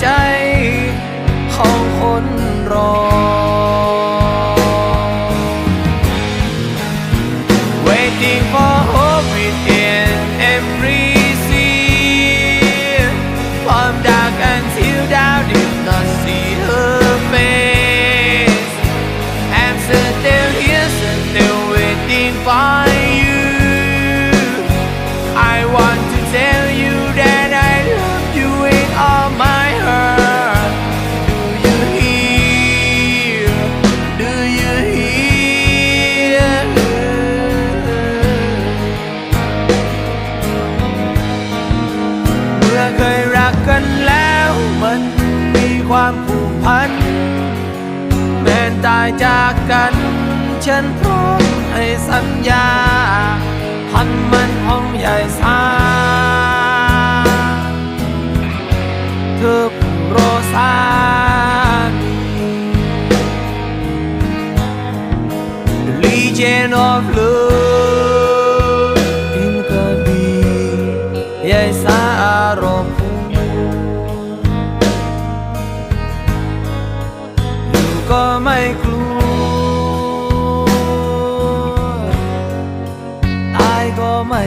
ใจของคนรอ อเคยรักกันแล้วมันมีความผูกพัน แม้ตายจากกัน ฉันพร้อมให้สัญญา พันมันของใหญ่สาเธอผู้รอสามี The Legion of Love ารมณ์อยู่ก็ไม่กลัวตายก็ไม่